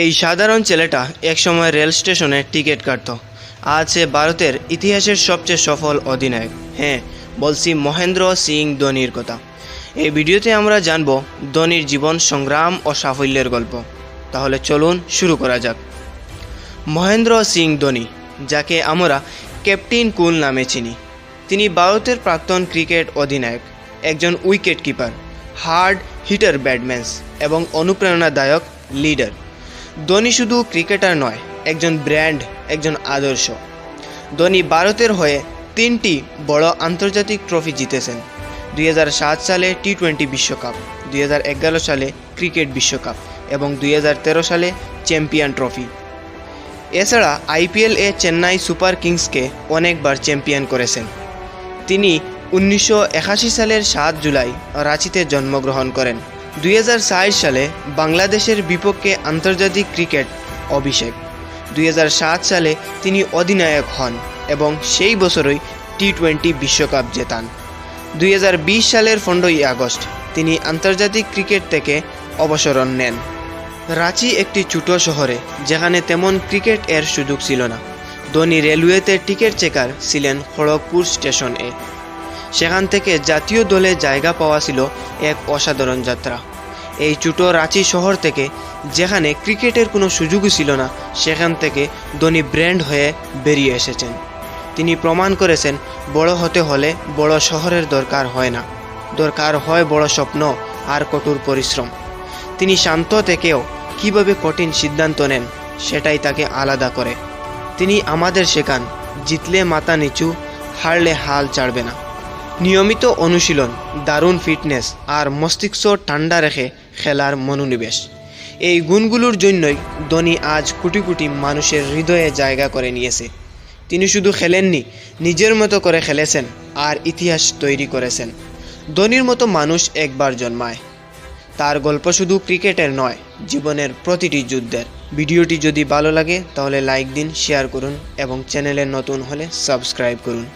এই সাধারণ ছেলেটা একসময় রেল স্টেশনে টিকিট কাটত। আজ সে ভারতের ইতিহাসের সবচেয়ে সফল অধিনায়ক। হ্যাঁ বলছি মহেন্দ্র সিং ধোনির কথা। এই ভিডিওতে আমরা জানব ধোনির জীবন সংগ্রাম ও সাফল্যের গল্প। তাহলে চলুন শুরু করা যাক। মহেন্দ্র সিং ধোনি, যাকে আমরা ক্যাপ্টেন কুল নামে চিনি। তিনি ভারতের প্রাক্তন ক্রিকেট অধিনায়ক, একজন wicket keeper hard hitter batsmans এবং অনুপ্রেরণাদায়ক লিডার। ধোনি শুধু ক্রিকেটার নয়, একজন ব্র্যান্ড, একজন আদর্শ। ধোনি ভারতের হয়ে তিনটি বড় আন্তর্জাতিক ট্রফি জিতেছেন। দুই হাজার সাত সালে টি টোয়েন্টি বিশ্বকাপ, দুই হাজার এগারো সালে ক্রিকেট বিশ্বকাপ এবং দুই হাজার তেরো সালে চ্যাম্পিয়ন ট্রফি এছাড়া আইপিএল এ চেন্নাই সুপার কিংসকে অনেকবার চ্যাম্পিয়ন করেছেন। তিনি উনিশশো একাশি সালের সাত জুলাই রাঁচিতে জন্মগ্রহণ করেন। দুই সালে বাংলাদেশের বিপক্ষে আন্তর্জাতিক ক্রিকেট অভিষেক। দুই হাজার সাত সালে তিনি অধিনায়ক হন এবং সেই বছরই টি টোয়েন্টি বিশ্বকাপ জেতান। দুই হাজার বিশ সালের পনেরোই আগস্ট তিনি আন্তর্জাতিক ক্রিকেট থেকে অবসরণ নেন। রাঁচি একটি ছোট শহরে যেখানে তেমন ক্রিকেট এর সুযোগ ছিল না। ধোনি রেলওয়েতে টিকিট চেকার ছিলেন খড়গপুর স্টেশন এ সেখান থেকে জাতীয় দলে জায়গা পাওয়া ছিল এক অসাধারণ যাত্রা। এই ছোট রাঁচি শহর থেকে, যেখানে ক্রিকেটের কোনো সুযোগই ছিল না, সেখান থেকে ধোনি ব্র্যান্ড হয়ে বেরিয়ে এসেছেন। তিনি প্রমাণ করেছেন, বড় হতে হলে বড় শহরের দরকার হয় না। দরকার হয় বড় স্বপ্ন আর কঠোর পরিশ্রম। তিনি শান্ত থেকেও কীভাবে কঠিন সিদ্ধান্ত নেন, সেটাই তাকে আলাদা করে। তিনি আমাদের শেখান, জিতলে মাথা নিচু, হারলে হাল ছাড়বে না। নিয়মিত অনুশীলন, দারুণ ফিটনেস আর মস্তিষ্ক ঠান্ডা রেখে খেলার মনোনিবেশ। এই গুণগুলোর জন্যই ধোনি আজ কোটি কোটি মানুষের হৃদয়ে জায়গা করে নিয়েছে। তিনি শুধু খেলেননি, নিজের মতো করে খেলেছেন আর ইতিহাস তৈরি করেছেন। ধোনির মতো মানুষ একবার জন্মায়। তার গল্প শুধু ক্রিকেটের নয়, জীবনের প্রতিটি যুদ্ধের। ভিডিওটি যদি ভালো লাগে, তাহলে লাইক দিন শেয়ার করুন এবং চ্যানেলে নতুন হলে সাবস্ক্রাইব করুন।